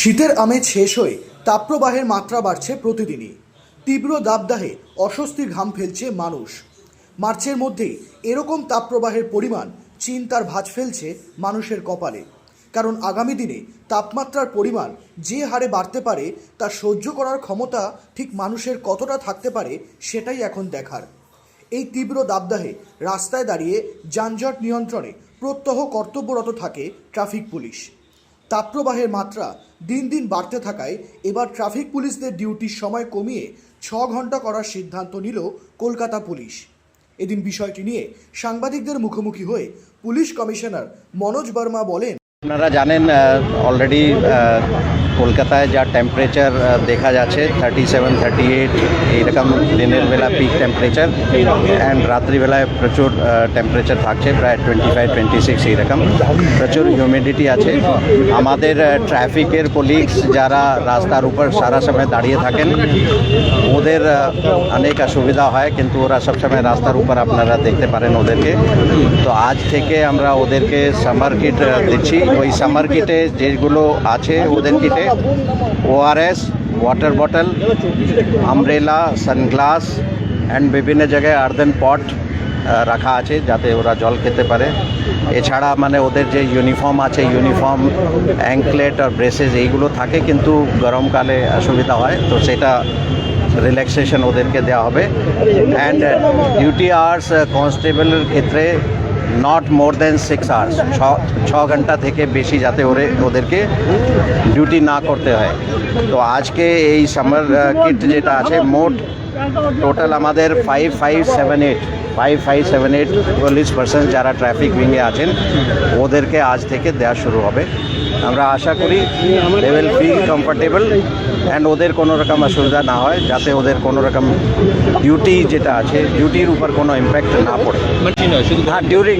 শীতের আমেজ শেষ হয়ে তাপপ্রবাহের মাত্রা বাড়ছে প্রতিদিনই। তীব্র দাবদাহে অস্বস্তির ঘাম ফেলছে মানুষ। মার্চের মধ্যেই এরকম তাপপ্রবাহের পরিমাণ চিন্তার ভাঁজ ফেলছে মানুষের কপালে। কারণ আগামী দিনে তাপমাত্রার পরিমাণ যে হারে বাড়তে পারে, তা সহ্য করার ক্ষমতা ঠিক মানুষের কতটা থাকতে পারে, সেটাই এখন দেখার। এই তীব্র দাবদাহে রাস্তায় দাঁড়িয়ে যানজট নিয়ন্ত্রণে প্রত্যহ কর্তব্যরত থাকে ট্রাফিক পুলিশ। তাপপ্রবাহের মাত্রা দিন দিন বাড়তে থাকায় এবার ট্রাফিক পুলিশদের ডিউটির সময় কমিয়ে ছ ঘণ্টা করার সিদ্ধান্ত নিল কলকাতা পুলিশ। এদিন বিষয়টি নিয়ে সাংবাদিকদের মুখোমুখি হয়ে পুলিশ কমিশনার মনোজ বর্মা বলেন আপনারা জানেন অলরেডি কলকাতায় যা টেম্পারেচার দেখা যাচ্ছে থার্টি সেভেন থার্টি এইট এইরকম দিনের বেলা পিক টেম্পারেচার অ্যান্ড রাত্রিবেলায় প্রচুর টেম্পারেচার থাকছে, প্রায় টোয়েন্টি ফাইভ টোয়েন্টি সিক্স এইরকম। প্রচুর হিউমিডিটি আছে। আমাদের ট্রাফিকের কলিগস যারা রাস্তার উপর সারা সময় দাঁড়িয়ে থাকেন, ওদের অনেক অসুবিধা হয়, কিন্তু ওরা সবসময় রাস্তার উপর আপনারা দেখতে পারেন ওদেরকে। তো আজ থেকে আমরা ওদেরকে সামার কিট দিচ্ছি। ওই সামার কিটে যেগুলো আছে ওদের কিটে ORS water bottle umbrella sunglass and বিভিন্ন জায়গায় আর্দেন পট রাখা আছে যাতে ওরা জল খেতে পারে। এছাড়া মানে ওদের যে ইউনিফর্ম আছে ইউনিফর্ম অ্যাঙ্কলেট আর ব্রেসেস এইগুলো থাকে কিন্তু গরমকালে অসুবিধা হয়। তো সেটা রিল্যাক্সেশন ওদেরকে দেওয়া হবে। অ্যান্ড ডিউটি আওয়ার্স কনস্টেবলের ক্ষেত্রে not more than six hours ছ ছ ঘণ্টা থেকে বেশি যাতে ওরে ওদেরকে ডিউটি না করতে হয়। তো আজকে এই সামার কিট যেটা আছে মোট টোটাল আমাদের five five seven eight five five seven eight police person যারা ট্রাফিক উইংয়ে আছেন ওদেরকে আজ থেকে দেওয়া শুরু হবে। আমরা আশা করি they will feel comfortable and ওদের কোনো রকম অসুবিধা না হয় যাতে ওদের কোনো রকম ডিউটি যেটা আছে ডিউটির উপর কোনো ইম্প্যাক্ট না পড়ে। হ্যাঁ during